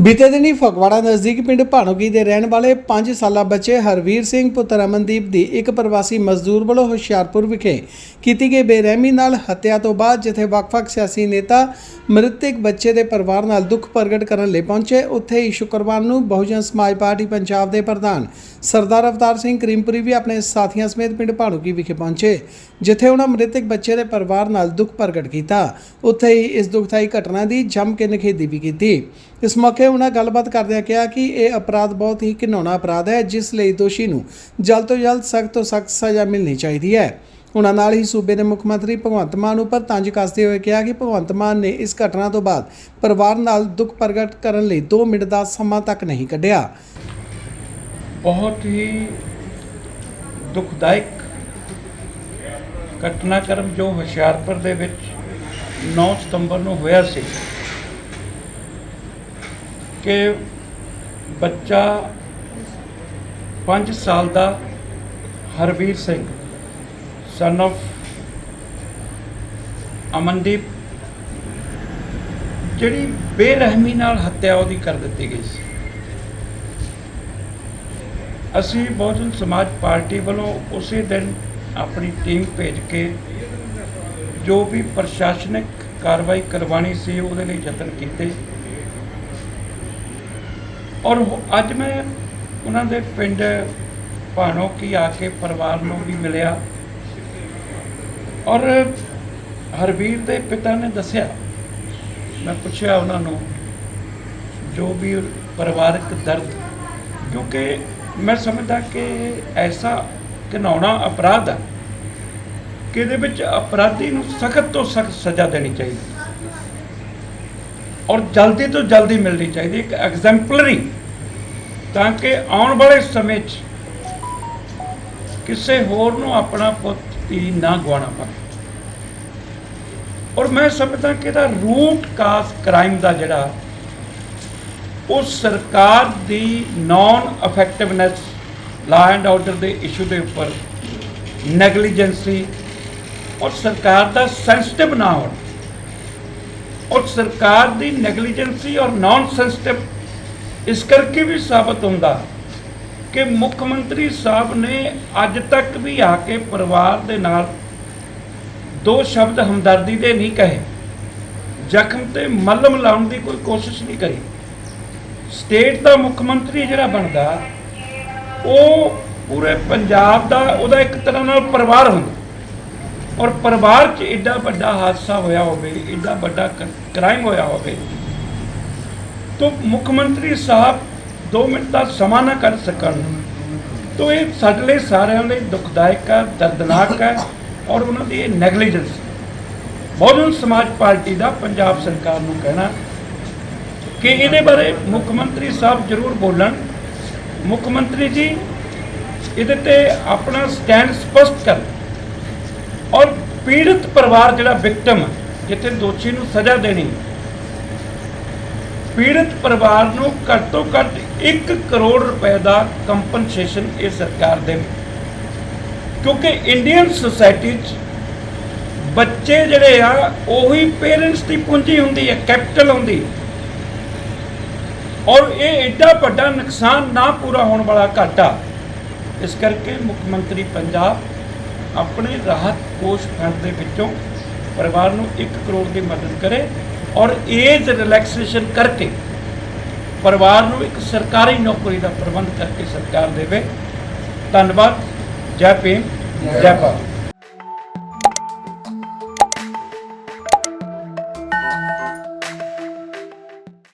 ਬੀਤੇ ਦਿਨੀ ਫਗਵਾੜਾ ਨਜ਼ਦੀਕ ਪਿੰਡ ਭਾਣੋਗੀ ਦੇ ਰਹਿਣ ਵਾਲੇ 5 ਸਾਲਾ ਬੱਚੇ ਹਰਵੀਰ ਸਿੰਘ ਪੁੱਤਰ ਅਮਨਦੀਪ ਦੀ ਇੱਕ ਪ੍ਰਵਾਸੀ ਮਜ਼ਦੂਰ ਵੱਲੋਂ ਹੁਸ਼ਿਆਰਪੁਰ ਵਿਖੇ ਕੀਤੀ ਗਈ ਬੇਰਹਿਮੀ ਨਾਲ ਹੱਤਿਆ ਤੋਂ ਬਾਅਦ ਜਿੱਥੇ ਵੱਖ-ਵੱਖ ਸਿਆਸੀ ਨੇਤਾ ਮ੍ਰਿਤਕ ਬੱਚੇ ਦੇ ਪਰਿਵਾਰ ਨਾਲ ਦੁੱਖ ਪ੍ਰਗਟ ਕਰਨ ਲਈ ਪਹੁੰਚੇ, ਉੱਥੇ ਹੀ ਸ਼ੁੱਕਰਵਾਰ ਨੂੰ ਬਹੁਜਨ ਸਮਾਜ ਪਾਰਟੀ ਪੰਜਾਬ ਦੇ ਪ੍ਰਧਾਨ ਸਰਦਾਰ ਅਵਤਾਰ ਸਿੰਘ ਕਰੀਮਪੁਰੀ ਵੀ ਆਪਣੇ ਸਾਥੀਆਂ ਸਮੇਤ ਪਿੰਡ ਭਾਣੋਗੀ ਵਿਖੇ ਪਹੁੰਚੇ, ਜਿੱਥੇ ਉਹਨਾਂ ਮ੍ਰਿਤਕ ਬੱਚੇ ਦੇ ਪਰਿਵਾਰ ਨਾਲ ਦੁੱਖ ਪ੍ਰਗਟ ਕੀਤਾ। ਉੱਥੇ ਹੀ ਇਸ ਦੁਖਦਾਈ ਘਟਨਾ ਦੀ ਜੰਮ ਕੇ ਨਿਖੇਧੀ ਵੀ ਕੀਤੀ। ਇਸ ਮੌਕੇ ਉਹਨਾਂ ਗੱਲਬਾਤ ਕਰਦਿਆਂ ਕਿਹਾ ਕਿ ਇਹ ਅਪਰਾਧ ਬਹੁਤ ਹੀ ਘਿਨੌਣਾ ਅਪਰਾਧ ਹੈ, ਜਿਸ ਲਈ ਦੋਸ਼ੀ ਨੂੰ ਜਲਦ ਤੋਂ ਜਲਦ ਸਖਤ ਤੋਂ ਸਖਤ ਸਜ਼ਾ ਮਿਲਣੀ ਚਾਹੀਦੀ ਹੈ। ਉਹਨਾਂ ਨਾਲ ਹੀ ਸੂਬੇ ਦੇ ਮੁੱਖ ਮੰਤਰੀ ਭਗਵੰਤ ਮਾਨ ਉੱਪਰ ਤੰਜ ਕੱਸਦੇ ਹੋਏ ਕਿਹਾ ਕਿ ਭਗਵੰਤ ਮਾਨ ਨੇ ਇਸ ਘਟਨਾ ਤੋਂ ਬਾਅਦ ਪਰਿਵਾਰ ਨਾਲ ਦੁੱਖ ਪ੍ਰਗਟ ਕਰਨ ਲਈ 2 ਮਿੰਟ ਦਾ ਸਮਾਂ ਤੱਕ ਨਹੀਂ ਕੱਢਿਆ। ਬਹੁਤ ਹੀ ਦੁਖਦਾਇਕ ਘਟਨਾਕ੍ਰਮ ਜੋ ਹੁਸ਼ਿਆਰਪੁਰ ਦੇ ਵਿੱਚ 9 ਸਤੰਬਰ ਨੂੰ ਹੋਇਆ ਸੀ। ਕਿ ਬੱਚਾ 5 ਸਾਲ ਦਾ ਹਰਵੀਰ ਸਿੰਘ ਸਨ of ਅਮਨਦੀਪ, ਜਿਹੜੀ ਬੇਰਹਿਮੀ ਨਾਲ ਹੱਤਿਆ ਉਹਦੀ ਕਰ ਦਿੱਤੀ ਗਈ ਸੀ। ਅਸੀਂ ਬਹੁਜਨ ਸਮਾਜ ਪਾਰਟੀ ਵੱਲੋਂ ਉਸੇ ਦਿਨ ਆਪਣੀ ਟੀਮ ਭੇਜ ਕੇ ਜੋ ਵੀ ਪ੍ਰਸ਼ਾਸਨਿਕ ਕਾਰਵਾਈ ਕਰਵਾਣੀ ਸੀ, ਉਹਦੇ ਲਈ ਯਤਨ ਕੀਤੇ। ਔਰ ਅੱਜ ਮੈਂ ਉਹਨਾਂ ਦੇ ਪਿੰਡ ਭਾਣੋ ਕੀ ਆ ਕੇ ਪਰਿਵਾਰ ਨੂੰ ਵੀ ਮਿਲਿਆ। ਔਰ ਹਰਵੀਰ ਦੇ ਪਿਤਾ ਨੇ ਦੱਸਿਆ, ਮੈਂ ਪੁੱਛਿਆ ਉਹਨਾਂ ਨੂੰ, ਜੋ ਵੀ ਪਰਿਵਾਰਕ ਦਰਦ, ਕਿਉਂਕਿ ਮੈਂ ਸਮਝਦਾ ਕਿ ਐਸਾ ਘਿਨਾਉਣਾ ਅਪਰਾਧ ਹੈ ਕਿ ਇਹਦੇ ਵਿੱਚ ਅਪਰਾਧੀ ਨੂੰ ਸਖਤ ਤੋਂ ਸਖਤ ਸਜ਼ਾ ਦੇਣੀ ਚਾਹੀਦੀ ਔਰ ਜਲਦੀ ਤੋਂ ਜਲਦੀ ਮਿਲਣੀ ਚਾਹੀਦੀ, ਇੱਕ ਐਗਜ਼ੈਂਪਲਰੀ ਤਾਂ ਕਿ ਆਉਣ ਵਾਲੇ ਸਮੇਂ 'ਚ ਕਿਸੇ ਹੋਰ ਨੂੰ ਆਪਣਾ ਪੁੱਤ ਧੀ ਨਾ ਗਵਾਉਣਾ ਪਵੇ। ਔਰ ਮੈਂ ਸਮਝਦਾ ਕਿ ਇਹਦਾ ਰੂਟ ਕਾਜ਼ ਕ੍ਰਾਈਮ ਦਾ ਜਿਹੜਾ, ਉਹ ਸਰਕਾਰ ਦੀ ਨਾਨ ਅਫੈਕਟਿਵਨੈਸ ਲਾ ਐਂਡ ਆਰਡਰ ਦੇ ਇਸ਼ੂ ਦੇ ਉੱਪਰ ਨੈਗਲੀਜੈਂਸੀ ਔਰ ਸਰਕਾਰ ਦਾ ਸੈਂਸਿਟਿਵ ਨਾ ਹੋਣਾ। ਔਰ ਸਰਕਾਰ ਦੀ ਨੈਗਲੀਜੈਂਸੀ ਔਰ ਨਾਨ ਸੈਂਸਿਟਿਵ ਇਸ ਕਰਕੇ ਵੀ ਸਾਬਤ ਹੁੰਦਾ ਕਿ ਮੁੱਖ ਮੰਤਰੀ ਸਾਹਿਬ ਨੇ ਅੱਜ ਤੱਕ ਵੀ ਆ ਕੇ ਪਰਿਵਾਰ ਦੇ ਨਾਲ ਦੋ ਸ਼ਬਦ ਹਮਦਰਦੀ ਦੇ ਨਹੀਂ ਕਹੇ। ਜ਼ਖਮ ਤੇ ਮੱਲਮ ਲਾਉਣ ਦੀ ਕੋਈ ਕੋਸ਼ਿਸ਼ ਨਹੀਂ ਕਰੀ। ਸਟੇਟ ਦਾ ਮੁੱਖ ਮੰਤਰੀ ਜਿਹੜਾ ਬਣਦਾ, ਉਹ ਪੂਰੇ ਪੰਜਾਬ ਦਾ, ਉਹਦਾ ਇੱਕ ਤਰ੍ਹਾਂ ਨਾਲ ਪਰਿਵਾਰ ਹੁੰਦਾ। ਔਰ ਪਰਿਵਾਰ 'ਚ ਐਡਾ ਵੱਡਾ ਹਾਦਸਾ ਹੋਇਆ ਹੋਵੇ ਐਡਾ ਵੱਡਾ ਕ੍ਰਾਈਮ ਹੋਇਆ ਹੋਵੇ, ਤਾਂ ਮੁੱਖ ਮੰਤਰੀ ਸਾਹਿਬ 2 ਮਿੰਟ ਦਾ ਸਮਾਂ ਨਾ ਕਰ ਸਕਣ। ਤਾਂ ਇਹ ਸਾਡੇ ਲਈ ਸਾਰਿਆਂ ਲਈ ਦੁਖਦਾਇਕ ਹੈ, ਦਰਦਨਾਕ ਹੈ ਔਰ ਉਹਨਾਂ ਦੀ ਇਹ ਨੈਗਲੀਜੈਂਸ ਬਹੁਜਨ ਸਮਾਜ ਪਾਰਟੀ ਦਾ, ਪੰਜਾਬ ਸਰਕਾਰ ਨੂੰ ਕਹਿਣਾ ਕਿ ਇਹਦੇ ਬਾਰੇ ਮੁੱਖ ਮੰਤਰੀ ਸਾਹਿਬ ਜ਼ਰੂਰ ਬੋਲਣ। ਮੁੱਖ ਮੰਤਰੀ ਜੀ, ਇਹਦੇ ਤੇ ਆਪਣਾ ਸਟੈਂਡ ਸਪਸ਼ਟ ਕਰਨ। ਔਰ ਪੀੜਤ ਪਰਿਵਾਰ ਜਿਹੜਾ ਵਿਕਟਮ ਜਿੱਥੇ ਦੋਸ਼ੀ ਨੂੰ ਸਜ਼ਾ ਦੇਣੀ ਪੀੜਤ ਪਰਿਵਾਰ ਨੂੰ ਘੱਟ ਤੋਂ ਘੱਟ 1 ਕਰੋੜ ਰੁਪਏ ਦਾ ਕੰਪਨਸੇਸ਼ਨ ਇਹ ਸਰਕਾਰ ਦੇਵੇ। ਕਿਉਂਕਿ ਇੰਡੀਅਨ ਸੋਸਾਇਟੀ 'ਚ ਬੱਚੇ ਜਿਹੜੇ ਆ, ਉਹੀ ਪੇਰੈਂਟਸ ਦੀ ਪੂੰਜੀ ਹੁੰਦੀ ਹੈ ਕੈਪੀਟਲ ਹੁੰਦੀ ਔਰ ਇਹ ਐਡਾ ਵੱਡਾ ਨੁਕਸਾਨ ਨਾ ਪੂਰਾ ਹੋਣ ਵਾਲਾ ਘਾਟਾ, ਇਸ ਕਰਕੇ ਮੁੱਖ ਮੰਤਰੀ ਪੰਜਾਬ ਆਪਣੇ ਰਾਹਤ ਕੋਸ਼ ਫੰਡ ਦੇ ਵਿੱਚੋਂ ਪਰਿਵਾਰ ਨੂੰ 1 ਕਰੋੜ ਦੀ ਮਦਦ ਕਰੇ ਔਰ ਏਜ ਰਿਲੈਕਸੇਸ਼ਨ ਕਰਕੇ ਪਰਿਵਾਰ ਨੂੰ ਇੱਕ ਸਰਕਾਰੀ ਨੌਕਰੀ ਦਾ ਪ੍ਰਬੰਧ ਕਰਕੇ ਸਰਕਾਰ ਦੇਵੇ। ਧੰਨਵਾਦ। ਜੈ ਭੀਮ। ਜੈ ਭਾਰਤ।